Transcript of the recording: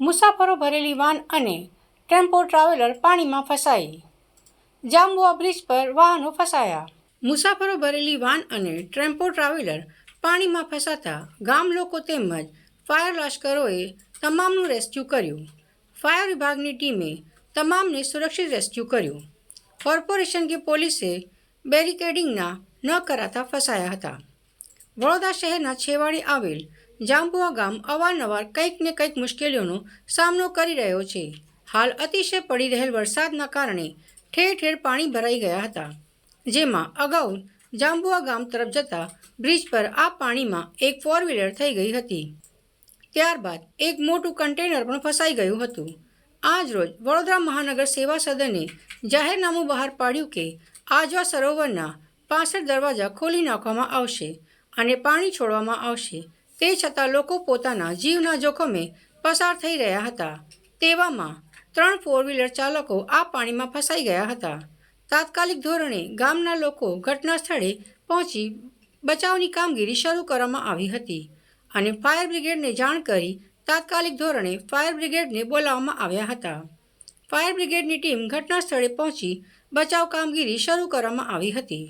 મુસાફરો ભરેલી વાન અને ટેમ્પો ટ્રાવેલર પાણીમાં ફસાઈ. જાંબુઆ બ્રિજ પર વાહનો ફસાયા. મુસાફરો ભરેલી વાન અને ટેમ્પો ટ્રાવેલર પાણીમાં ફસાતા ગામ લોકો તેમજ ફાયર લશ્કરોએ તમામનું રેસ્ક્યુ કર્યું. ફાયર વિભાગની ટીમે તમામને સુરક્ષિત રેસ્ક્યુ કર્યું. કોર્પોરેશન કે પોલીસે બેરિકેડિંગના ન કરાતા ફસાયા હતા. વડોદરા શહેરના છેવાડે આવેલ જાંબુઆ ગામ અવારનવાર કંઈક ને કંઈક મુશ્કેલીઓનો સામનો કરી રહ્યો છે. હાલ અતિશય પડી રહેલ વરસાદના કારણે ઠેર ઠેર પાણી ભરાઈ ગયા હતા. જેમાં અગાઉ જાંબુઆ ગામ તરફ જતા બ્રિજ પર આ પાણીમાં એક ફોર વ્હીલર થઈ ગઈ હતી. ત્યારબાદ એક મોટું કન્ટેનર પણ ફસાઈ ગયું હતું. આજ રોજ વડોદરા મહાનગર સેવા સદને જાહેરનામું બહાર પાડ્યું કે આજવા સરોવરના પાસઠ દરવાજા ખોલી નાખવામાં આવશે અને પાણી છોડવામાં આવશે. તે છતાં લોકો પોતાના જીવના જોખમે પસાર થઈ રહ્યા હતા. તેવામાં ત્રણ ફોર વ્હીલર ચાલકો આ પાણીમાં ફસાઈ ગયા હતા. તાત્કાલિક ધોરણે ગામના લોકો ઘટના સ્થળે પહોંચી બચાવની કામગીરી શરૂ કરવામાં આવી હતી અને ફાયર બ્રિગેડને જાણ કરી તાત્કાલિક ધોરણે ફાયર બ્રિગેડને બોલાવવામાં આવ્યા હતા. ફાયર બ્રિગેડની ટીમ ઘટના સ્થળે પહોંચી બચાવ કામગીરી શરૂ કરવામાં આવી હતી.